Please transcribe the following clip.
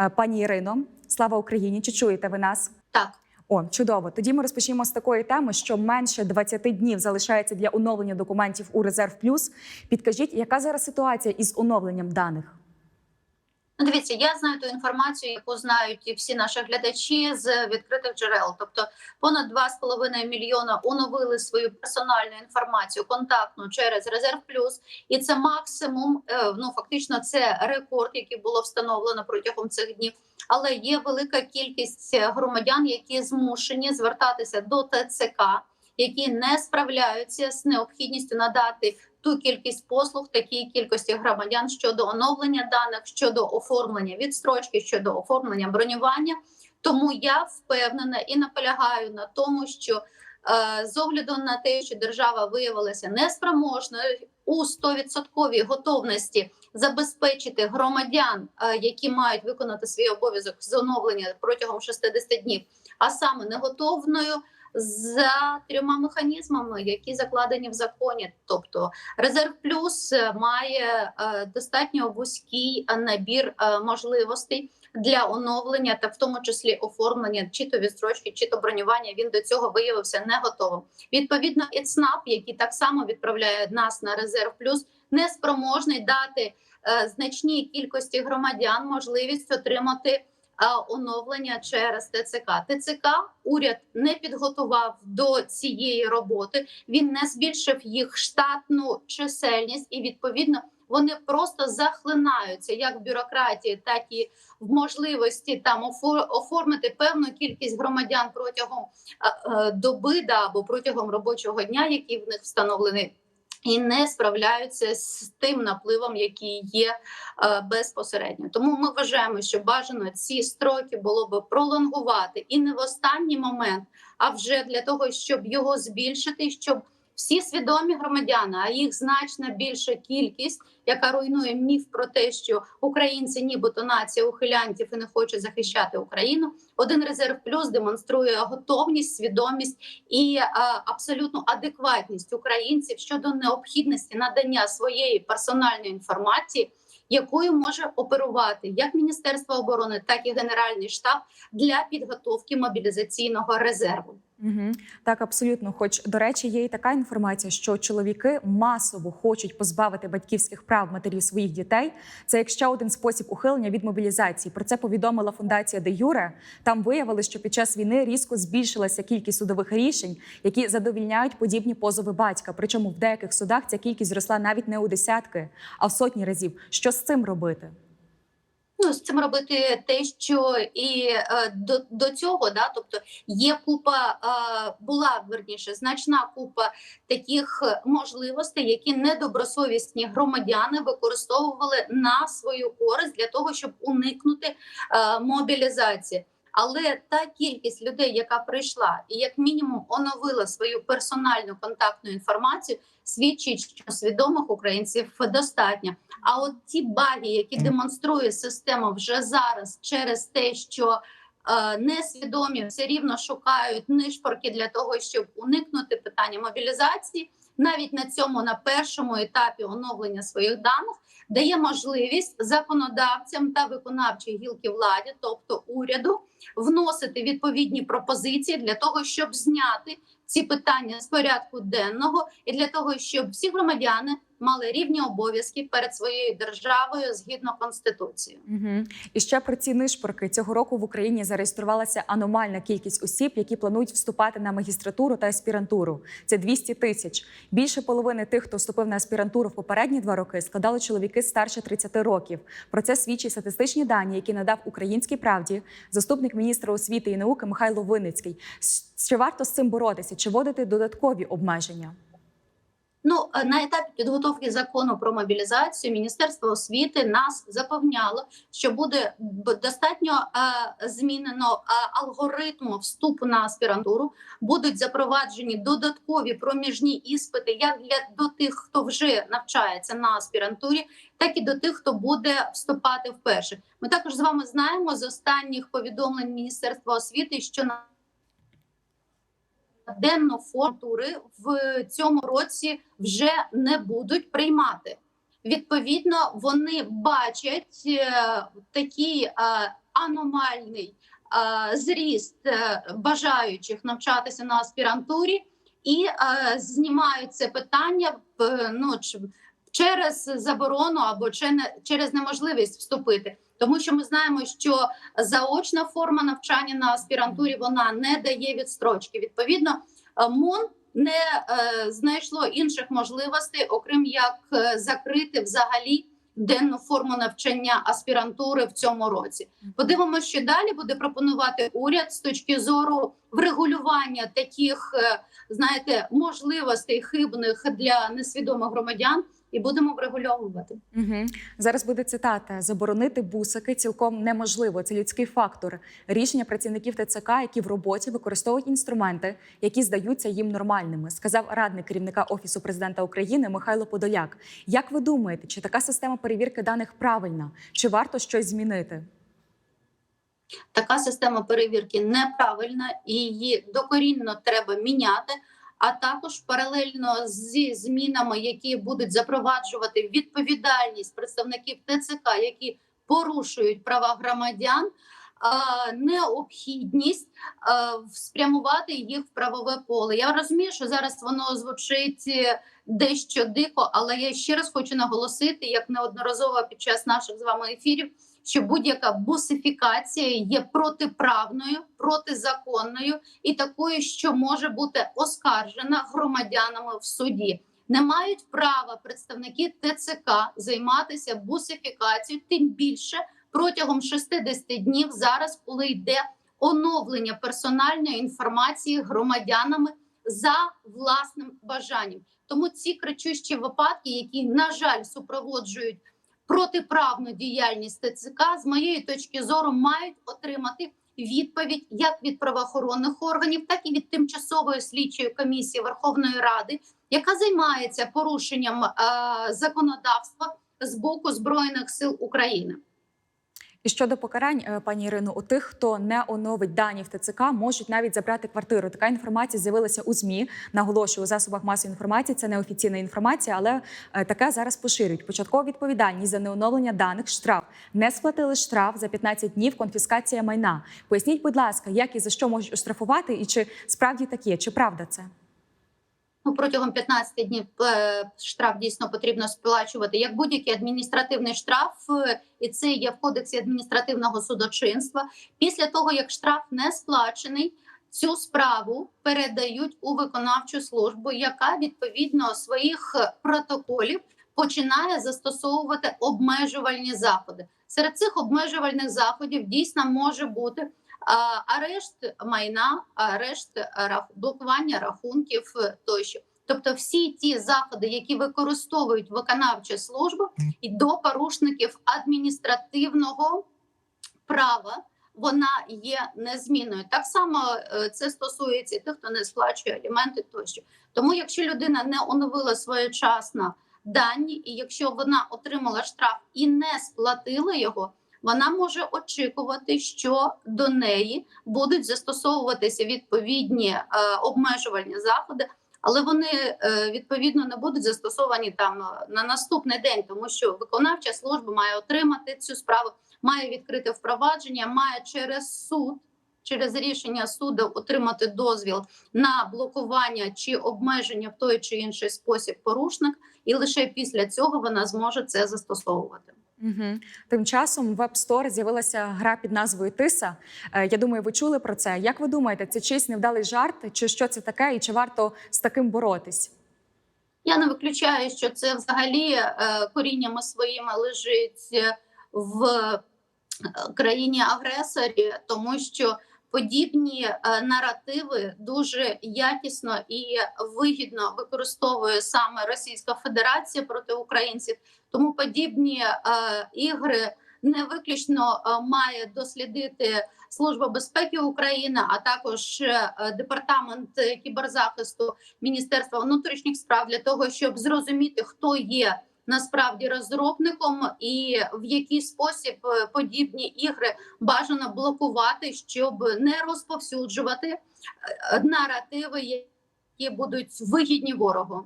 Е, Пані Ірино, слава Україні! Чи чуєте ви нас? Так. О, чудово. Тоді ми розпочнемо з такої теми, що менше 20 днів залишається для оновлення документів у резерв плюс. Підкажіть, яка зараз ситуація із оновленням даних? Ну, дивіться, я знаю ту інформацію, яку знають всі наші глядачі з відкритих джерел. Тобто понад 2,5 мільйона оновили свою персональну інформацію контактну через резерв плюс, і це максимум. е, Ну фактично, це рекорд, який було встановлено протягом цих днів. Але є велика кількість громадян, які змушені звертатися до ТЦК, які не справляються з необхідністю надати ту кількість послуг такій кількості громадян щодо оновлення даних, щодо оформлення відстрочки, щодо оформлення бронювання. Тому я впевнена і наполягаю на тому, що е, з огляду на те, що держава виявилася неспроможною у 100% готовності забезпечити громадян, е, які мають виконати свій обов'язок з оновлення протягом 60 днів, а саме не готовною за трьома механізмами, які закладені в законі. Тобто резерв плюс е, має е, достатньо вузький е, набір можливостей для оновлення, та в тому числі оформлення чи то відстрочки, чи то бронювання. Він до цього виявився не готовим. Відповідно, і ЦНАП, який так само відправляє нас на резерв плюс, не спроможний дати значній кількості громадян можливість отримати оновлення через ТЦК. ТЦК уряд не підготував до цієї роботи. Він не збільшив їх штатну чисельність, і відповідно вони просто захлинаються як в бюрократії, так і в можливості там оформити певну кількість громадян протягом е, е, доби да, або протягом робочого дня, який в них встановлений. І не справляються з тим напливом, який є е, безпосередньо. Тому ми вважаємо, що бажано ці строки було би пролонгувати і не в останній момент, а вже для того, щоб його збільшити, щоб всі свідомі громадяни, а їх значно більша кількість, яка руйнує міф про те, що українці, нібито нація ухилянтів і не хочуть захищати Україну. Один резерв плюс демонструє готовність, свідомість і е, абсолютну адекватність українців щодо необхідності надання своєї персональної інформації, якою може оперувати як Міністерство оборони, так і Генеральний штаб для підготовки мобілізаційного резерву. Угу. Так, абсолютно. Хоч, до речі, є і така інформація, що чоловіки масово хочуть позбавити батьківських прав матерів своїх дітей. Це як ще один спосіб ухилення від мобілізації. Про це повідомила фундація Де Юре. Там виявили, що під час війни різко збільшилася кількість судових рішень, які задовільняють подібні позови батька. Причому в деяких судах ця кількість зросла навіть не у десятки, а в сотні разів. Що з цим робити? Ну, з цим робити те, що і е, до, до цього, да, тобто є купа, е, була верніше значна купа таких можливостей, які недобросовісні громадяни використовували на свою користь для того, щоб уникнути е, мобілізації. Але та кількість людей, яка прийшла і як мінімум оновила свою персональну контактну інформацію, свідчить, що свідомих українців достатньо. А от ті баги, які демонструє система вже зараз, через те, що е, несвідомі все рівно шукають нишпорки для того, щоб уникнути питання мобілізації, навіть на цьому на першому етапі оновлення своїх даних дає можливість законодавцям та виконавчій гілки влади, тобто уряду, вносити відповідні пропозиції для того, щоб зняти ці питання з порядку денного, і для того, щоб всі громадяни мали рівні обов'язки перед своєю державою згідно конституції. Угу. І ще про ці нишпорки цього року в Україні зареєструвалася аномальна кількість осіб, які планують вступати на магістратуру та аспірантуру. Це 200 тисяч. Більше половини тих, хто вступив на аспірантуру в попередні два роки, складали чоловіки старше 30 років. Про це свідчать статистичні дані, які надав українській правді заступник міністра освіти і науки Михайло Винницький. Чи варто з цим боротися? Чи вводити додаткові обмеження? Ну е, на етапі підготовки закону про мобілізацію Міністерство освіти нас запевняло, що буде достатньо е, змінено е, алгоритму вступу на аспірантуру. Будуть запроваджені додаткові проміжні іспити, як для до тих, хто вже навчається на аспірантурі, так і до тих, хто буде вступати вперше. Ми також з вами знаємо з останніх повідомлень Міністерства освіти, що на денну форматури в цьому році вже не будуть приймати. Відповідно, вони бачать такий е, аномальний е, зріст е, бажаючих навчатися на аспірантурі, і е, знімають це питання е, ну, через заборону або че- через неможливість вступити. Тому що ми знаємо, що заочна форма навчання на аспірантурі вона не дає відстрочки. Відповідно, МОН не е, знайшло інших можливостей, окрім як е, закрити взагалі денну форму навчання аспірантури в цьому році. Подивимося, що далі буде пропонувати уряд з точки зору врегулювання таких, е, знаєте, можливостей хибних для несвідомих громадян, і будемо врегульовувати. Угу. Зараз буде цитата: заборонити бусики цілком неможливо. Це людський фактор. Рішення працівників ТЦК, які в роботі використовують інструменти, які здаються їм нормальними, сказав радник керівника офісу президента України Михайло Подоляк. Як ви думаєте, чи така система перевірки даних правильна? Чи варто щось змінити? Така система перевірки неправильна і її докорінно треба міняти. А також паралельно зі змінами, які будуть запроваджувати відповідальність представників ТЦК, які порушують права громадян, необхідність спрямувати їх в правове поле. Я розумію, що зараз воно звучить е, дещо дико, але я ще раз хочу наголосити, як неодноразово під час наших з вами ефірів, що будь-яка бусифікація є протиправною, протизаконною і такою, що може бути оскаржена громадянами в суді. Не мають права представники ТЦК займатися бусифікацією, тим більше протягом 60 днів зараз, коли йде оновлення персональної інформації громадянами за власним бажанням. Тому ці кричущі випадки, які на жаль супроводжують протиправну діяльність ТЦК, з моєї точки зору, мають отримати відповідь як від правоохоронних органів, так і від тимчасової слідчої комісії Верховної Ради, яка займається порушенням е, законодавства з боку збройних сил України. Щодо покарань, е, пані Ірино, у тих, хто не оновить дані в ТЦК, можуть навіть забрати квартиру. Така інформація з'явилася у ЗМІ. Наголошую у засобах масової інформації. Це не офіційна інформація, але е, таке зараз поширюють. Початкова відповідальність за неоновлення даних штраф. Не сплатили штраф за 15 днів. Конфіскація майна. Поясніть, будь ласка, як і за що можуть оштрафувати, і чи справді так є, чи правда це? Ну, протягом 15 днів е, штраф дійсно потрібно сплачувати як будь-який адміністративний штраф, е, і це є в кодексі адміністративного судочинства. Після того як штраф не сплачений, цю справу передають у виконавчу службу, яка відповідно своїх протоколів починає застосовувати обмежувальні заходи. Серед цих обмежувальних заходів дійсно може бути арешт майна, арешт блокування рахунків тощо. Тобто, всі ті заходи, які використовують виконавча служба, і до порушників адміністративного права. Вона є незмінною. Так само е, це стосується тих, хто не сплачує аліменти тощо. Тому, якщо людина не оновила своєчасно дані, і якщо вона отримала штраф і не сплатила його, вона може очікувати, що до неї будуть застосовуватися відповідні е, обмежувальні заходи, але вони е, відповідно не будуть застосовані там е, на наступний день, тому що виконавча служба має отримати цю справу, має відкрити впровадження, має через суд. Через рішення суду отримати дозвіл на блокування чи обмеження в той чи інший спосіб порушник, і лише після цього вона зможе це застосовувати. Угу. Тим часом в App Store з'явилася гра під назвою Тиса. Е, Я думаю, ви чули про це. Як ви думаєте, це чийсь невдалий жарт, чи що це таке, і чи варто з таким боротись? Я не виключаю, що це взагалі е, коріннями своїми лежить в е, країні агресорі, тому що подібні е, наративи дуже якісно і вигідно використовує саме Російська Федерація проти українців. Тому подібні е, ігри не виключно е, має дослідити Служба безпеки України, а також департамент кіберзахисту Міністерства внутрішніх справ для того, щоб зрозуміти, хто є насправді розробником і в який спосіб е, подібні ігри бажано блокувати, щоб не розповсюджувати е, наративи, які будуть вигідні ворогу.